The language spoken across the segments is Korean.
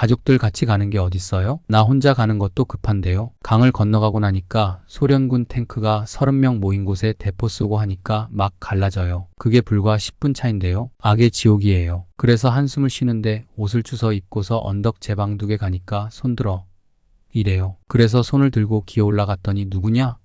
가족들 같이 가는 게 어딨어요? 나 혼자 가는 것도 급한데요. 강을 건너가고 나니까 소련군 탱크가 30명 모인 곳에 대포 쏘고 하니까 막 갈라져요. 그게 불과 10분 차인데요. 악의 지옥이에요. 그래서 한숨을 쉬는데 옷을 주워 입고서 언덕 제방둑에 가니까 손들어. 이래요. 그래서 손을 들고 기어 올라갔더니 누구냐?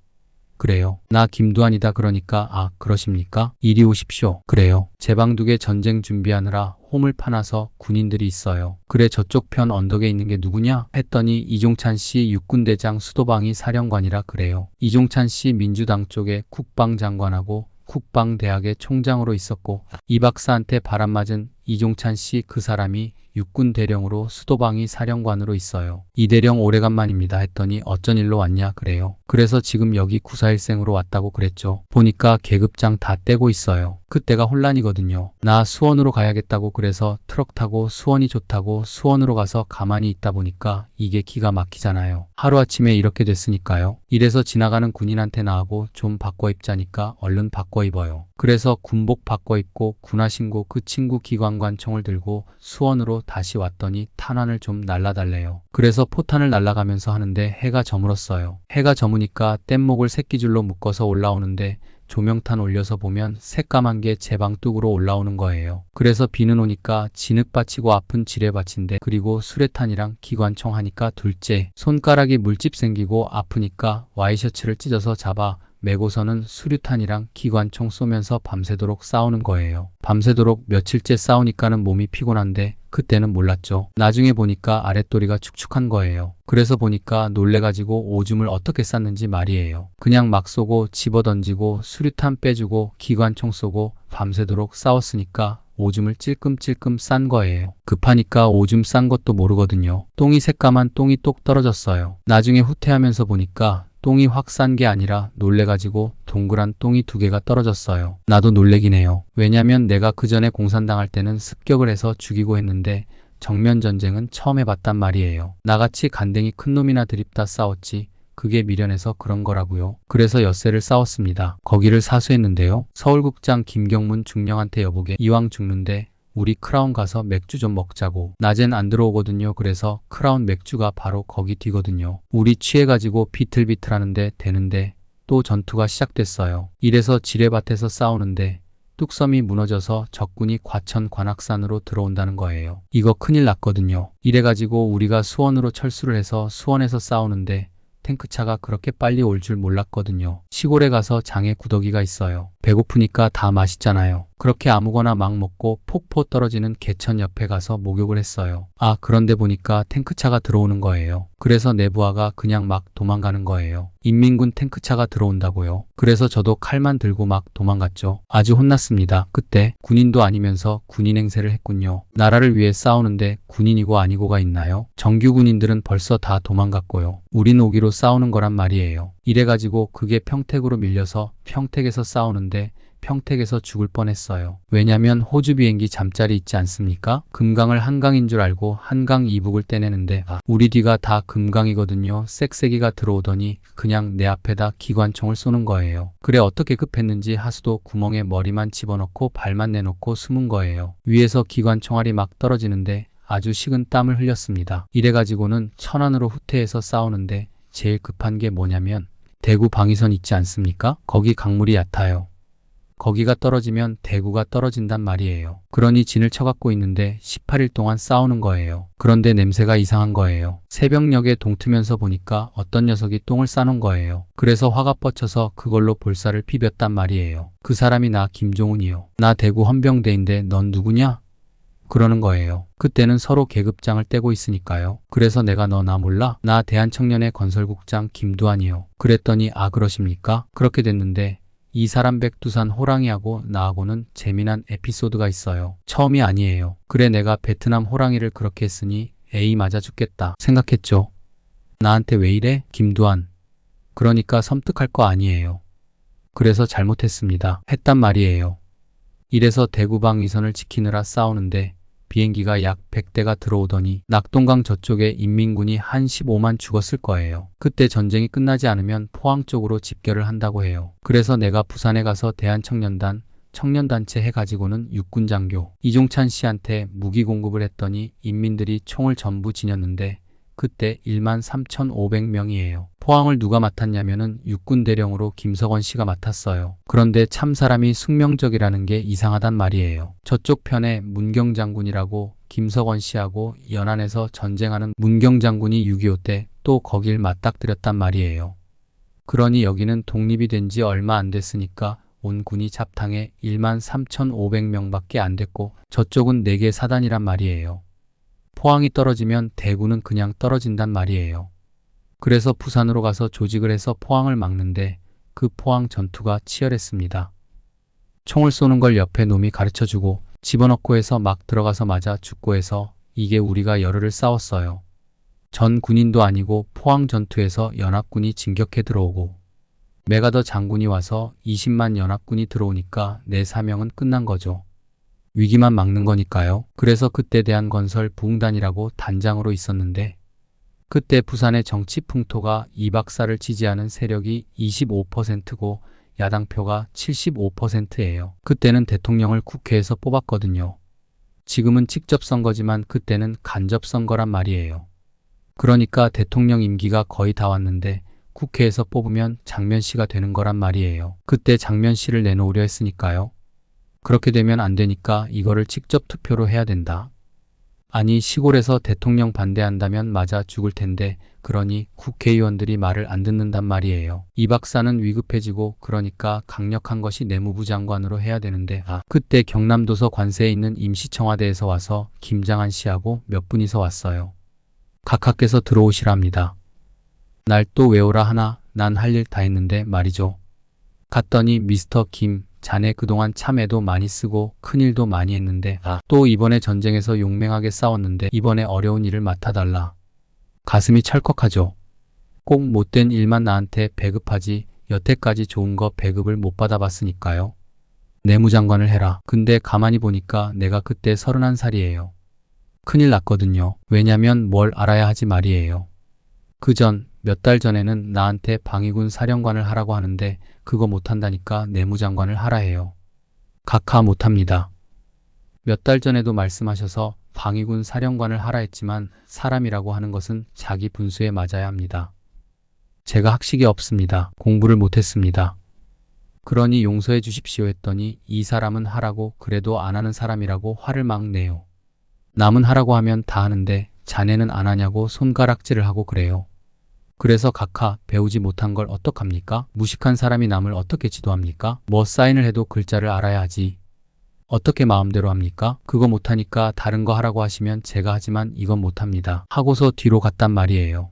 그래요. 나 김두한이다 그러니까 아 그러십니까? 이리 오십시오. 그래요. 제방둑에 전쟁 준비하느라 홈을 파놔서 군인들이 있어요. 그래 저쪽 편 언덕에 있는 게 누구냐? 했더니 이종찬 씨 육군대장 수도방위 사령관이라 그래요. 이종찬 씨 민주당 쪽에 국방장관하고 국방대학의 총장으로 있었고 이 박사한테 바람맞은 이종찬 씨 그 사람이 육군 대령으로 수도방위 사령관으로 있어요. 이 대령 오래간만입니다 했더니 어쩐 일로 왔냐 그래요. 그래서 지금 여기 구사일생으로 왔다고 그랬죠. 보니까 계급장 다 떼고 있어요. 그때가 혼란이거든요. 나 수원으로 가야겠다고 그래서 트럭 타고 수원이 좋다고 수원으로 가서 가만히 있다 보니까 이게 기가 막히잖아요. 하루아침에 이렇게 됐으니까요. 이래서 지나가는 군인한테 나하고 좀 바꿔 입자니까 얼른 바꿔 입어요. 그래서 군복 바꿔 입고 군화신고 그 친구 기관관총을 들고 수원으로 다시 왔더니 탄환을 좀 날라달래요. 그래서 포탄을 날라가면서 하는데 해가 저물었어요. 해가 저무니까 뗏목을 새끼줄로 묶어서 올라오는데 조명탄 올려서 보면 새까만 게 제방뚝으로 올라오는 거예요. 그래서 비는 오니까 진흙받치고 아픈 지뢰받친데 그리고 수레탄이랑 기관총 하니까 둘째 손가락이 물집 생기고 아프니까 와이셔츠를 찢어서 잡아 메고서는 수류탄이랑 기관총 쏘면서 밤새도록 싸우는 거예요. 밤새도록 며칠째 싸우니까는 몸이 피곤한데 그때는 몰랐죠. 나중에 보니까 아랫도리가 축축한 거예요. 그래서 보니까 놀래가지고 오줌을 어떻게 쌌는지 말이에요. 그냥 막 쏘고 집어 던지고 수류탄 빼주고 기관총 쏘고 밤새도록 싸웠으니까 오줌을 찔끔찔끔 싼 거예요. 급하니까 오줌 싼 것도 모르거든요. 똥이 새까만 똥이 똑 떨어졌어요. 나중에 후퇴하면서 보니까 똥이 확 싼 게 아니라 놀래가지고 동그란 똥이 두 개가 떨어졌어요. 나도 놀래긴 해요. 왜냐면 내가 그 전에 공산당할 때는 습격을 해서 죽이고 했는데 정면 전쟁은 처음 해봤단 말이에요. 나같이 간댕이 큰 놈이나 드립다 싸웠지. 그게 미련해서 그런 거라고요. 그래서 엿새를 싸웠습니다. 거기를 사수했는데요. 서울국장 김경문 중령한테 여보게 이왕 죽는데 우리 크라운 가서 맥주 좀 먹자고. 낮엔 안 들어오거든요. 그래서 크라운 맥주가 바로 거기 뒤거든요. 우리 취해가지고 비틀비틀 하는데 되는데 또 전투가 시작됐어요. 이래서 지뢰밭에서 싸우는데 뚝섬이 무너져서 적군이 과천 관악산으로 들어온다는 거예요. 이거 큰일 났거든요. 이래가지고 우리가 수원으로 철수를 해서 수원에서 싸우는데 탱크차가 그렇게 빨리 올 줄 몰랐거든요. 시골에 가서 장에 구더기가 있어요. 배고프니까 다 맛있잖아요. 그렇게 아무거나 막 먹고 폭포 떨어지는 개천 옆에 가서 목욕을 했어요. 아, 그런데 보니까 탱크차가 들어오는 거예요. 그래서 내부하가 그냥 막 도망가는 거예요. 인민군 탱크차가 들어온다고요. 그래서 저도 칼만 들고 막 도망갔죠. 아주 혼났습니다. 그때 군인도 아니면서 군인 행세를 했군요. 나라를 위해 싸우는데 군인이고 아니고가 있나요? 정규 군인들은 벌써 다 도망갔고요. 우린 오기로 싸우는 거란 말이에요. 이래가지고 그게 평택으로 밀려서 평택에서 싸우는데 평택에서 죽을 뻔했어요. 왜냐면 호주 비행기 잠자리 있지 않습니까? 금강을 한강인 줄 알고 한강 이북을 떼내는데 아, 우리 뒤가 다 금강이거든요. 쌕쌕이가 들어오더니 그냥 내 앞에다 기관총을 쏘는 거예요. 그래 어떻게 급했는지 하수도 구멍에 머리만 집어넣고 발만 내놓고 숨은 거예요. 위에서 기관총알이 막 떨어지는데 아주 식은 땀을 흘렸습니다. 이래가지고는 천안으로 후퇴해서 싸우는데 제일 급한 게 뭐냐면 대구 방위선 있지 않습니까? 거기 강물이 얕아요. 거기가 떨어지면 대구가 떨어진단 말이에요. 그러니 진을 쳐갖고 있는데 18일 동안 싸우는 거예요. 그런데 냄새가 이상한 거예요. 새벽녘에 동트면서 보니까 어떤 녀석이 똥을 싸놓은 거예요. 그래서 화가 뻗쳐서 그걸로 볼살을 피볐단 말이에요. 그 사람이 나 김종훈이요. 나 대구 헌병대인데 넌 누구냐? 그러는 거예요. 그때는 서로 계급장을 떼고 있으니까요. 그래서 내가 너 나 몰라? 나 대한청년의 건설국장 김두한이요. 그랬더니 아 그러십니까? 그렇게 됐는데 이 사람 백두산 호랑이하고 나하고는 재미난 에피소드가 있어요. 처음이 아니에요. 그래 내가 베트남 호랑이를 그렇게 했으니 에이 맞아 죽겠다 생각했죠. 나한테 왜 이래? 김두한. 그러니까 섬뜩할 거 아니에요. 그래서 잘못했습니다. 했단 말이에요. 이래서 대구방 위선을 지키느라 싸우는데 비행기가 약 100대가 들어오더니 낙동강 저쪽에 인민군이 한 15만 죽었을 거예요. 그때 전쟁이 끝나지 않으면 포항 쪽으로 집결을 한다고 해요. 그래서 내가 부산에 가서 대한청년단 청년단체 해가지고는 육군장교 이종찬 씨한테 무기 공급을 했더니 인민들이 총을 전부 지녔는데 그때 1만 3,500명이에요. 포항을 누가 맡았냐면은 육군 대령으로 김석원 씨가 맡았어요. 그런데 참 사람이 숙명적이라는 게 이상하단 말이에요. 저쪽 편에 문경 장군이라고 김석원 씨하고 연안에서 전쟁하는 문경 장군이 6.25 때 또 거길 맞닥뜨렸단 말이에요. 그러니 여기는 독립이 된 지 얼마 안 됐으니까 온 군이 잡탕에 1만 3,500명밖에 안 됐고 저쪽은 4개 사단이란 말이에요. 포항이 떨어지면 대구는 그냥 떨어진단 말이에요. 그래서 부산으로 가서 조직을 해서 포항을 막는데 그 포항 전투가 치열했습니다. 총을 쏘는 걸 옆에 놈이 가르쳐주고 집어넣고 해서 막 들어가서 맞아 죽고 해서 이게 우리가 열흘을 싸웠어요. 전 군인도 아니고 포항 전투에서 연합군이 진격해 들어오고 메가더 장군이 와서 20만 연합군이 들어오니까 내 사명은 끝난 거죠. 위기만 막는 거니까요. 그래서 그때 대한 건설 부흥단이라고 단장으로 있었는데 그때 부산의 정치 풍토가 이 박사를 지지하는 세력이 25%고 야당표가 75%예요. 그때는 대통령을 국회에서 뽑았거든요. 지금은 직접 선거지만 그때는 간접 선거란 말이에요. 그러니까 대통령 임기가 거의 다 왔는데 국회에서 뽑으면 장면 씨가 되는 거란 말이에요. 그때 장면 씨를 내놓으려 했으니까요. 그렇게 되면 안 되니까 이거를 직접 투표로 해야 된다. 아니 시골에서 대통령 반대한다면 맞아 죽을 텐데 그러니 국회의원들이 말을 안 듣는단 말이에요. 이 박사는 위급해지고 그러니까 강력한 것이 내무부 장관으로 해야 되는데 아 그때 경남도서 관세에 있는 임시청와대에서 와서 김장한 씨하고 몇 분이서 왔어요. 각하께서 들어오시랍니다. 날 또 외우라 하나 난 할 일 다 했는데 말이죠. 갔더니 미스터 김 자네 그동안 참 애도 많이 쓰고 큰일도 많이 했는데 아, 또 이번에 전쟁에서 용맹하게 싸웠는데 이번에 어려운 일을 맡아달라. 가슴이 철컥하죠. 꼭 못된 일만 나한테 배급하지 여태까지 좋은 거 배급을 못 받아봤으니까요. 내무장관을 해라. 근데 가만히 보니까 내가 그때 31살이에요. 큰일 났거든요. 왜냐면 뭘 알아야 하지 말이에요. 그전 몇 달 전에는 나한테 방위군 사령관을 하라고 하는데 그거 못한다니까 내무장관을 하라 해요. 각하 못합니다. 몇 달 전에도 말씀하셔서 방위군 사령관을 하라 했지만 사람이라고 하는 것은 자기 분수에 맞아야 합니다. 제가 학식이 없습니다. 공부를 못했습니다. 그러니 용서해 주십시오 했더니 이 사람은 하라고 그래도 안 하는 사람이라고 화를 막 내요. 남은 하라고 하면 다 하는데 자네는 안 하냐고 손가락질을 하고 그래요. 그래서 각하 배우지 못한 걸 어떡합니까? 무식한 사람이 남을 어떻게 지도합니까? 뭐 사인을 해도 글자를 알아야 하지. 어떻게 마음대로 합니까? 그거 못하니까 다른 거 하라고 하시면 제가 하지만 이건 못합니다. 하고서 뒤로 갔단 말이에요.